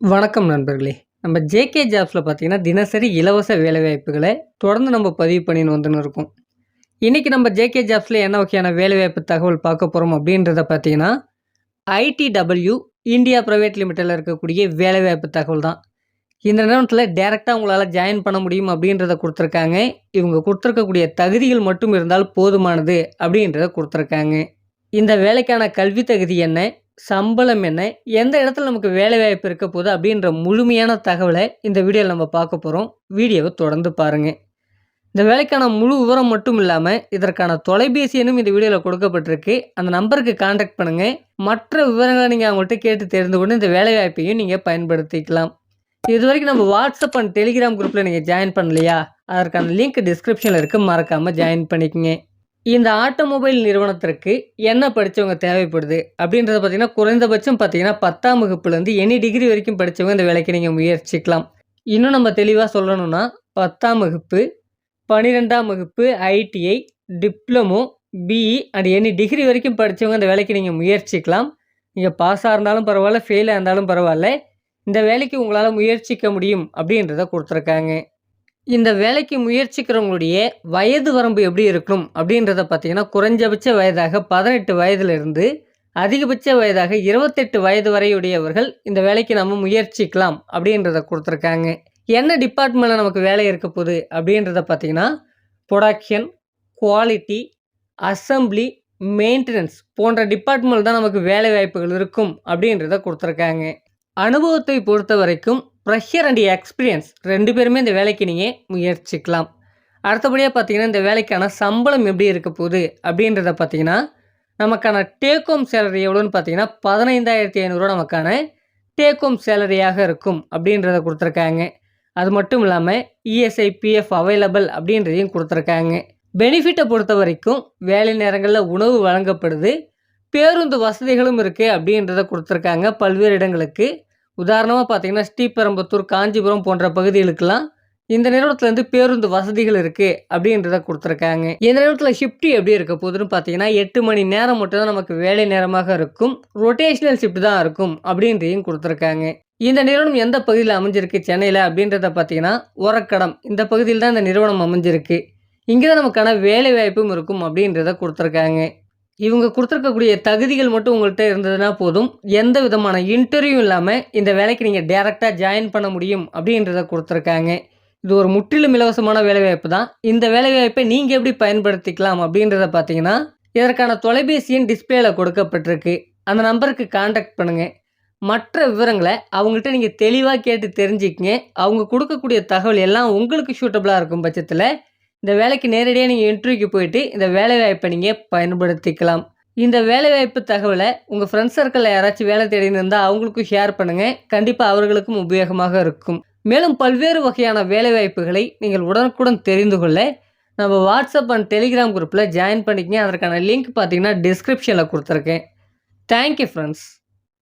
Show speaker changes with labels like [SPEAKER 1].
[SPEAKER 1] வணக்கம் நண்பர்களே. நம்ம ஜேகே ஜாப்ஸில் பார்த்தீங்கன்னா தினசரி இலவச வேலைவாய்ப்புகளை தொடர்ந்து நம்ம பதிவு பண்ணின்னு வந்துன்னு இருக்கோம். இன்றைக்கி நம்ம ஜேகே ஜாப்ஸில் என்ன வகையான வேலைவாய்ப்பு தகவல் பார்க்க போகிறோம் அப்படின்றத பார்த்தீங்கன்னா ஐடிடபிள்யூ இந்தியா ப்ரைவேட் லிமிட்டடில் இருக்கக்கூடிய வேலைவாய்ப்பு தகவல் தான். இந்த நேரத்தில் டேரெக்டாக உங்களால் ஜாயின் பண்ண முடியும் அப்படின்றத கொடுத்துருக்காங்க. இவங்க கொடுத்துருக்கக்கூடிய தகுதிகள் மட்டும் இருந்தால் போதுமானது அப்படின்றத கொடுத்துருக்காங்க. இந்த வேலைக்கான கல்வி தகுதி என்ன? சம்பளம் என்ன? எந்த இடத்துல நமக்கு வேலைவாய்ப்பு இருக்க போகுது? அப்படின்ற முழுமையான தகவலை இந்த வீடியோவில் நம்ம பார்க்க போகிறோம் வீடியோவை தொடர்ந்து பாருங்கள் இந்த வேலைக்கான முழு விவரம் மட்டும் இல்லாமல் இதற்கான தொலைபேசி எண்ணும் இந்த வீடியோவில் கொடுக்கப்பட்டிருக்கு. அந்த நம்பருக்கு காண்டாக்ட் பண்ணுங்கள் மற்ற விவரங்களை நீங்கள் அவங்கள்ட்ட கேட்டு தெரிந்து கொண்டு இந்த வேலைவாய்ப்பையும் நீங்கள் பயன்படுத்திக்கலாம். இது வரைக்கும் நம்ம வாட்ஸ்அப் அண்ட் டெலிகிராம் குரூப்பில் நீங்கள் ஜாயின் பண்ணலையா? அதற்கான லிங்க் டிஸ்கிரிப்ஷனில் இருக்குது மறக்காமல் ஜாயின் பண்ணிக்கங்க. இந்த ஆட்டோமொபைல் நிறுவனத்திற்கு என்ன படித்தவங்க தேவைப்படுது? அப்படின்றத பார்த்தீங்கன்னா குறைந்தபட்சம் பார்த்தீங்கன்னா பத்தாம் வகுப்புலேருந்து எனி டிகிரி வரைக்கும் படித்தவங்க இந்த வேலைக்கு நீங்கள் முயற்சிக்கலாம். இன்னும் நம்ம தெளிவாக சொல்லணும்னா பத்தாம் வகுப்பு பன்னிரெண்டாம் வகுப்பு ITI diploma BE and any degree வரைக்கும் படித்தவங்க இந்த வேலைக்கு நீங்கள் முயற்சிக்கலாம். நீங்கள் பாஸாக இருந்தாலும் பரவாயில்ல ஃபெயிலாக இருந்தாலும் பரவாயில்ல. இந்த வேலைக்கு உங்களால் முயற்சிக்க முடியும் அப்படின்றத கொடுத்துருக்காங்க. இந்த வேலைக்கு முயற்சிக்கிறவங்களுடைய வயது வரம்பு எப்படி இருக்கணும் அப்படின்றத பார்த்தீங்கன்னா குறைஞ்சபட்ச வயதாக பதினெட்டு வயதிலிருந்து அதிகபட்ச வயதாக இருபத்தெட்டு வயது வரையுடையவர்கள் இந்த வேலைக்கு நம்ம முயற்சிக்கலாம் அப்படின்றத கொடுத்துருக்காங்க. என்ன டிபார்ட்மெண்ட்டில் நமக்கு வேலை இருக்க போகுது அப்படின்றத பார்த்தீங்கன்னா ப்ரொடக்ஷன் குவாலிட்டி அசம்பிளி மெயின்டெனன்ஸ் போன்ற டிபார்ட்மெண்ட் தான் நமக்கு வேலை வாய்ப்புகள் இருக்கும் அப்படின்றத கொடுத்துருக்காங்க. அனுபவத்தை பொறுத்த வரைக்கும் ப்ரெஷர் அண்ட் எக்ஸ்பீரியன்ஸ் ரெண்டு பேருமே இந்த வேலைக்கு நீங்கள் முயற்சிக்கலாம். அடுத்தபடியாக பார்த்தீங்கன்னா இந்த வேலைக்கான சம்பளம் எப்படி இருக்க போகுது அப்படின்றத பார்த்தீங்கன்னா நமக்கான டேக் ஹோம் சேலரி எவ்வளோன்னு பார்த்தீங்கன்னா பதினைந்தாயிரத்தி ஐநூறுரூவா நமக்கான டேக் ஹோம் சேலரியாக இருக்கும் அப்படின்றத கொடுத்துருக்காங்க. அது மட்டும் இல்லாமல் இஎஸ்ஐ பிஎஃப் அவைலபிள் அப்படின்றதையும் கொடுத்துருக்காங்க. பெனிஃபிட்டை பொறுத்த வரைக்கும் வேலை நேரங்களில் உணவு வழங்கப்படுது. பேருந்து வசதிகளும் இருக்குது அப்படின்றத கொடுத்துருக்காங்க பல்வேறு இடங்களுக்கு. உதாரணமாக பார்த்தீங்கன்னா ஸ்ரீபெரும்புத்தூர் காஞ்சிபுரம் போன்ற பகுதிகளுக்கெல்லாம் இந்த நிறுவனத்துலேருந்து பேருந்து வசதிகள் இருக்குது அப்படின்றத கொடுத்துருக்காங்க. இந்த நிறுவனத்தில் ஷிஃப்ட் எப்படி இருக்க போகுதுன்னு பார்த்தீங்கன்னா எட்டு மணி நேரம் மட்டும் தான் நமக்கு வேலை நேரமாக இருக்கும். ரொட்டேஷனல் ஷிஃப்ட் தான் இருக்கும் அப்படின்றதையும் கொடுத்துருக்காங்க. இந்த நிறுவனம் எந்த பகுதியில் அமைஞ்சிருக்கு சென்னையில் அப்படின்றத பார்த்தீங்கன்னா உரக்கடம் இந்த பகுதியில் தான் இந்த நிறுவனம் அமைஞ்சிருக்கு. இங்கே தான் நமக்கான வேலை வாய்ப்பும் இருக்கும் அப்படின்றத கொடுத்துருக்காங்க. இவங்க கொடுத்துருக்கக்கூடிய தகுதிகள் மட்டும் உங்கள்கிட்ட இருந்ததுன்னா போதும். எந்த விதமான இன்டர்வியூ இல்லாமல் இந்த வேலைக்கு நீங்கள் டேரெக்டாக ஜாயின் பண்ண முடியும் அப்படின்றத கொடுத்துருக்காங்க. இது ஒரு முற்றிலும் இலவசமான வேலைவாய்ப்பு தான். இந்த வேலைவாய்ப்பை நீங்கள் எப்படி பயன்படுத்திக்கலாம் அப்படின்றத பார்த்தீங்கன்னா இதற்கான தொலைபேசியின் டிஸ்பிளேல கொடுக்கப்பட்டிருக்கு. அந்த நம்பருக்கு காண்டாக்ட் பண்ணுங்கள் மற்ற விவரங்களை அவங்கள்ட்ட நீங்கள் தெளிவாக கேட்டு தெரிஞ்சுக்கங்க. அவங்க கொடுக்கக்கூடிய தகவல் எல்லாம் உங்களுக்கு சூட்டபுளாக இருக்கும் பட்சத்தில் இந்த வேலைக்கு நேரடியாக நீங்கள் இன்டர்வியூக்கு போயிட்டு இந்த வேலைவாய்ப்பை நீங்கள் பயன்படுத்திக்கலாம். இந்த வேலைவாய்ப்பு தகவலை உங்கள் ஃப்ரெண்ட்ஸ் சர்க்கிளில் யாராச்சும் வேலை தேடின்னு இருந்தால் அவங்களுக்கும் ஷேர் பண்ணுங்கள் கண்டிப்பாக அவர்களுக்கும் உபயோகமாக இருக்கும். மேலும் பல்வேறு வகையான வேலைவாய்ப்புகளை நீங்கள் உடனுக்குடன் தெரிந்து கொள்ள நம்ம வாட்ஸ்அப் அண்ட் டெலிகிராம் குரூப்பில் ஜாயின் பண்ணிக்கங்க. அதற்கான லிங்க் பார்த்தீங்கன்னா டிஸ்கிரிப்ஷனில் கொடுத்துருக்கேன். Thank you friends